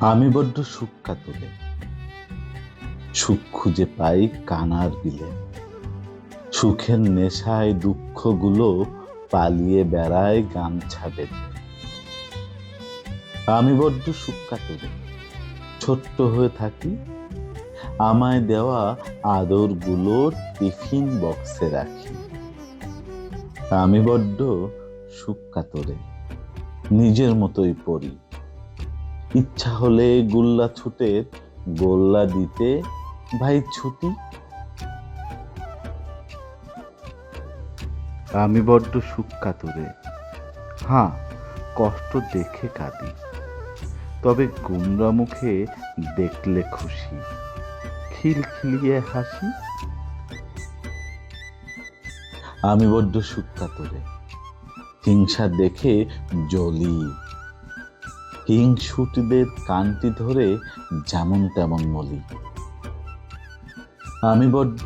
আমি বড্ড সুখ কাতরে। সুখ খুঁজে পাই কানার বিলে। সুখের নেশায় দুঃখগুলো পালিয়ে বেড়ায় গামছা বেঁধে। আমি বড্ড সুখ কাতরে। ছোট্ট হয়ে থাকি। আমায় দেওয়া আদরগুলো টিফিন বক্সে রাখি। আমি বড্ড সুখ কাতরে। নিজের মতোই পড়ি। ইচ্ছা হলে গুল্লা ছুটে গোল্লা দিতে ভাই ছুটি। আমি বড্ড সুখ কাতরে হ্যাঁ কষ্ট দেখে কাঁদি। তবে গুমরা মুখে দেখলে খুশি। খিলখিলিয়ে হাসি। আমি বড্ড সুখ কাতরে হিংসা দেখে জ্বলি। হিংসুটিদের কানটি ধরে যেমন তেমন মলি। আমি বড্ড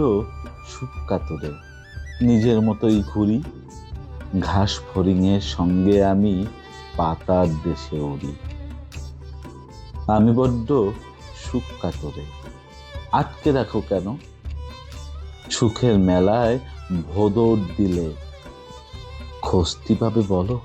সুখ কাতরে নিজের মতোই ঘুরি। ঘাস ফড়িংয়ের সঙ্গে আমি পাতার দেশে উড়ি। আমি বড্ড সুখ কাতরে আটকে রাখো কেন? সুখের মেলায় ভোদর দিলে খস্তি পাবে বলো?